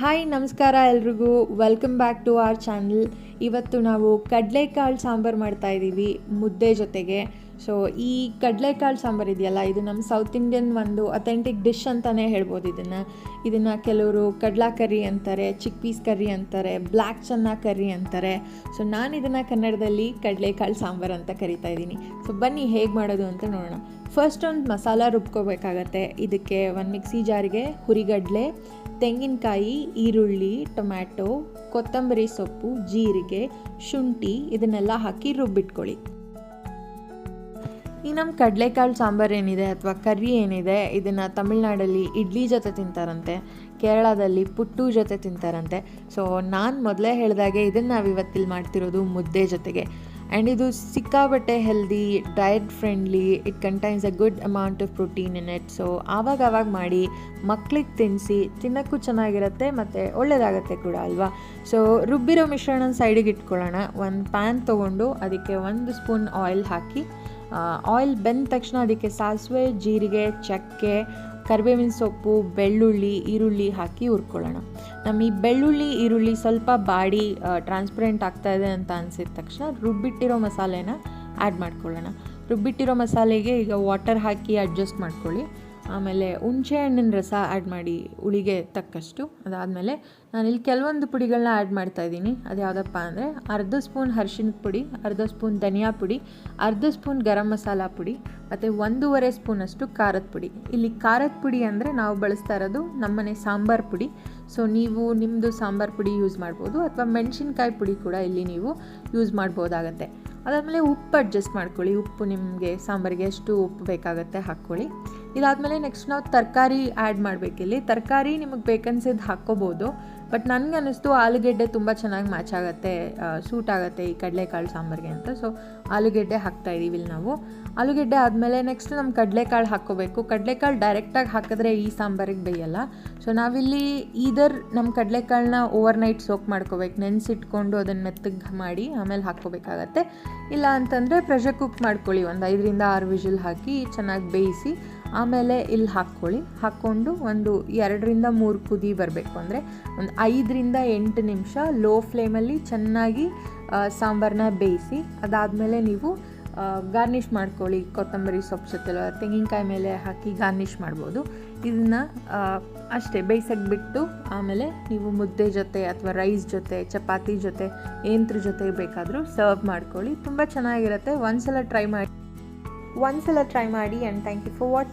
Hi ನಮಸ್ಕಾರ ಎಲ್ರಿಗೂ. Welcome back to our channel ಇವತ್ತು ನಾವು ಕಡಲೆಕಾಳು ಸಾಂಬಾರು ಮಾಡ್ತಾ ಇದ್ದೀವಿ ಮುದ್ದೆ ಜೊತೆಗೆ. ಸೊ ಈ ಕಡಲೆಕಾಳು ಸಾಂಬಾರು ಇದೆಯಲ್ಲ, ಇದು ನಮ್ಮ ಸೌತ್ ಇಂಡಿಯನ್ ಒಂದು ಅಥೆಂಟಿಕ್ ಡಿಶ್ ಅಂತಲೇ ಹೇಳ್ಬೋದು ಇದನ್ನು. ಇದನ್ನು ಕೆಲವರು ಕಡಲಾ ಕರಿ ಅಂತಾರೆ ಚಿಕ್ ಪೀಸ್ ಕರಿ ಅಂತಾರೆ ಬ್ಲ್ಯಾಕ್ ಚನ್ನ ಕರಿ ಅಂತಾರೆ. ಸೊ ನಾನು ಇದನ್ನು ಕನ್ನಡದಲ್ಲಿ ಕಡಲೆಕಾಳು ಸಾಂಬಾರು ಅಂತ ಕರಿತಾ ಇದ್ದೀನಿ. ಸೊ ಬನ್ನಿ ಹೇಗೆ ಮಾಡೋದು ಅಂತ ನೋಡೋಣ. ಫಸ್ಟ್ ಒಂದು ಮಸಾಲ ರುಬ್ಕೋಬೇಕಾಗತ್ತೆ. ಇದಕ್ಕೆ ಒಂದು ಮಿಕ್ಸಿ ಜಾರಿಗೆ ಹುರಿಗಡಲೆ, ತೆಂಗಿನಕಾಯಿ, ಈರುಳ್ಳಿ, ಟೊಮ್ಯಾಟೊ, ಕೊತ್ತಂಬರಿ ಸೊಪ್ಪು, ಜೀರಿಗೆ, ಶುಂಠಿ ಇದನ್ನೆಲ್ಲ ಹಾಕಿ ರುಬ್ಬಿಟ್ಕೊಳ್ಳಿ. ಈ ನಮ್ಮ ಕಡಲೆಕಾಳು ಸಾಂಬಾರು ಏನಿದೆ ಅಥವಾ ಕರ್ರಿ ಏನಿದೆ, ಇದನ್ನು ತಮಿಳ್ನಾಡಲ್ಲಿ ಇಡ್ಲಿ ಜೊತೆ ತಿಂತಾರಂತೆ, ಕೇರಳದಲ್ಲಿ ಪುಟ್ಟು ಜೊತೆ ತಿಂತಾರಂತೆ. ಸೊ ನಾನು ಮೊದಲೇ ಹೇಳಿದಾಗೆ ಇದನ್ನು ನಾವು ಇವತ್ತಿಲ್ಲಿ ಮಾಡ್ತಿರೋದು ಮುದ್ದೆ ಜೊತೆಗೆ. ಆ್ಯಂಡ್ ಇದು ಸಿಕ್ಕಾಬಟ್ಟೆ healthy diet friendly it contains a good amount of protein in it so ಆವಾಗ ಆವಾಗ ಮಾಡಿ ಮಕ್ಳಿಗೆ ತಿನ್ನಿಸಿ ತಿನ್ನೋಕ್ಕೂ ಚೆನ್ನಾಗಿರುತ್ತೆ ಮತ್ತು ಒಳ್ಳೆಯದಾಗತ್ತೆ ಕೂಡ ಅಲ್ವಾ? ಸೊ ರುಬ್ಬಿರೋ ಮಿಶ್ರಣ ಸೈಡಿಗೆ ಇಟ್ಕೊಳ್ಳೋಣ. ಒಂದು ಪ್ಯಾನ್ ತೊಗೊಂಡು ಅದಕ್ಕೆ ಒಂದು ಸ್ಪೂನ್ ಆಯಿಲ್ ಹಾಕಿ ಆಯಿಲ್ ಬೆಂದ ತಕ್ಷಣ ಅದಕ್ಕೆ ಸಾಸಿವೆ, ಜೀರಿಗೆ, ಚಕ್ಕೆ, ಕರಿಬೇವಿನ ಸೊಪ್ಪು, ಬೆಳ್ಳುಳ್ಳಿ, ಈರುಳ್ಳಿ ಹಾಕಿ ಹುರ್ಕೊಳ್ಳೋಣ. ನಮ್ಮ ಈ ಬೆಳ್ಳುಳ್ಳಿ, ಈರುಳ್ಳಿ ಸ್ವಲ್ಪ ಬಾಡಿ ಟ್ರಾನ್ಸ್ಪರೆಂಟ್ ಆಗ್ತಾ ಇದೆ ಅಂತ ಅನಿಸಿದ ತಕ್ಷಣ ರುಬ್ಬಿಟ್ಟಿರೋ ಮಸಾಲೆನ ಆ್ಯಡ್ ಮಾಡ್ಕೊಳ್ಳೋಣ. ರುಬ್ಬಿಟ್ಟಿರೋ ಮಸಾಲೆಗೆ ಈಗ ವಾಟರ್ ಹಾಕಿ ಅಡ್ಜಸ್ಟ್ ಮಾಡ್ಕೊಳ್ಳಿ. ಆಮೇಲೆ ಹುಣಸೆ ಹಣ್ಣಿನ ರಸ ಆ್ಯಡ್ ಮಾಡಿ ಹುಳಿಗೆ ತಕ್ಕಷ್ಟು. ಅದಾದಮೇಲೆ ನಾನಿಲ್ಲಿ ಕೆಲವೊಂದು ಪುಡಿಗಳನ್ನ ಆ್ಯಡ್ ಮಾಡ್ತಾ ಇದ್ದೀನಿ. ಅದು ಯಾವುದಪ್ಪ ಅಂದರೆ ಅರ್ಧ ಸ್ಪೂನ್ ಹರ್ಶಿನ ಪುಡಿ, ಅರ್ಧ ಸ್ಪೂನ್ ಧನಿಯಾ ಪುಡಿ, ಅರ್ಧ ಸ್ಪೂನ್ ಗರಂ ಮಸಾಲ ಪುಡಿ, ಮತ್ತು ಒಂದೂವರೆ ಸ್ಪೂನಷ್ಟು ಖಾರದ ಪುಡಿ. ಇಲ್ಲಿ ಖಾರದ ಪುಡಿ ಅಂದರೆ ನಾವು ಬಳಸ್ತಾ ಇರೋದು ನಮ್ಮನೆ ಸಾಂಬಾರು ಪುಡಿ. ಸೊ ನೀವು ನಿಮ್ಮದು ಸಾಂಬಾರು ಪುಡಿ ಯೂಸ್ ಮಾಡ್ಬೋದು ಅಥವಾ ಮೆಣಸಿನ್ಕಾಯಿ ಪುಡಿ ಕೂಡ ಇಲ್ಲಿ ನೀವು ಯೂಸ್ ಮಾಡ್ಬೋದಾಗತ್ತೆ. ಅದಾದಮೇಲೆ ಉಪ್ಪು ಅಡ್ಜಸ್ಟ್ ಮಾಡ್ಕೊಳ್ಳಿ. ಉಪ್ಪು ನಿಮಗೆ ಸಾಂಬಾರಿಗೆ ಎಷ್ಟು ಉಪ್ಪು ಬೇಕಾಗುತ್ತೆ ಹಾಕ್ಕೊಳ್ಳಿ. ಇದಾದಮೇಲೆ ನೆಕ್ಸ್ಟ್ ನಾವು ತರಕಾರಿ ಆ್ಯಡ್ ಮಾಡಬೇಕಿಲ್ಲಿ ತರಕಾರಿ ನಿಮಗೆ ಬೇಕನ್ಸಿದ್ದು ಹಾಕ್ಕೋಬೋದು. ಬಟ್ ನನಗೆ ಅನ್ನಿಸ್ತು ಆಲೂಗೆಡ್ಡೆ ತುಂಬ ಚೆನ್ನಾಗಿ ಮ್ಯಾಚ್ ಆಗುತ್ತೆ ಸೂಟ್ ಆಗುತ್ತೆ ಈ ಕಡಲೆಕಾಳು ಸಾಂಬಾರಿಗೆ ಅಂತ. ಸೊ ಆಲೂಗೆಡ್ಡೆ ಹಾಕ್ತಾ ಇದ್ದೀವಿ ಇಲ್ಲಿ ನಾವು. ಆಲೂಗೆಡ್ಡೆ ಆದಮೇಲೆ ನೆಕ್ಸ್ಟ್ ನಮ್ಮ ಕಡಲೆಕಾಳು ಹಾಕ್ಕೋಬೇಕು. ಕಡಲೆಕಾಳು ಡೈರೆಕ್ಟಾಗಿ ಹಾಕಿದ್ರೆ ಈ ಸಾಂಬಾರಿಗೆ ಬೇಯಲ್ಲ. ಸೊ ನಾವಿಲ್ಲಿ ಈದರ್ ನಮ್ಮ ಕಡಲೆಕಾಳನ್ನ ಓವರ್ ನೈಟ್ ಸೋಕ್ ಮಾಡ್ಕೋಬೇಕು. ನೆನೆಸಿಟ್ಕೊಂಡು ಅದನ್ನು ಮೆತ್ತಗೆ ಮಾಡಿ ಆಮೇಲೆ ಹಾಕ್ಕೋಬೇಕಾಗತ್ತೆ. ಇಲ್ಲ ಅಂತಂದರೆ ಪ್ರೆಷರ್ ಕುಕ್ ಮಾಡ್ಕೊಳ್ಳಿ. ಒಂದು ಐದರಿಂದ ಆರು ವಿಷಲ್ ಹಾಕಿ ಚೆನ್ನಾಗಿ ಬೇಯಿಸಿ ಆಮೇಲೆ ಇಲ್ಲಿ ಹಾಕ್ಕೊಳ್ಳಿ. ಹಾಕ್ಕೊಂಡು ಒಂದು ಎರಡರಿಂದ ಮೂರು ಕುದಿ ಬರಬೇಕು. ಅಂದರೆ ಒಂದು ಐದರಿಂದ ಎಂಟು ನಿಮಿಷ ಲೋ ಫ್ಲೇಮಲ್ಲಿ ಚೆನ್ನಾಗಿ ಸಾಂಬಾರನ್ನ ಬೇಯಿಸಿ, ಅದಾದಮೇಲೆ ನೀವು ಗಾರ್ನಿಷ್ ಮಾಡ್ಕೊಳ್ಳಿ. ಕೊತ್ತಂಬರಿ ಸೊಪ್ಪು ಜೊತೆ ತೆಂಗಿನಕಾಯಿ ಮೇಲೆ ಹಾಕಿ ಗಾರ್ನಿಷ್ ಮಾಡ್ಬೋದು. ಇದನ್ನು ಅಷ್ಟೇ ಬೇಯಿಸಕ್ಕೆ ಬಿಟ್ಟು ಆಮೇಲೆ ನೀವು ಮುದ್ದೆ ಜೊತೆ ಅಥವಾ ರೈಸ್ ಜೊತೆ, ಚಪಾತಿ ಜೊತೆ, ಏನತ್ರ ಜೊತೆ ಬೇಕಾದರೂ ಸರ್ವ್ ಮಾಡ್ಕೊಳ್ಳಿ. ತುಂಬ ಚೆನ್ನಾಗಿರುತ್ತೆ. ಒಂದ್ಸಲ ಟ್ರೈ ಮಾಡಿ, ಒಂದ್ಸಲ ಟ್ರೈ ಮಾಡಿ and thank you for what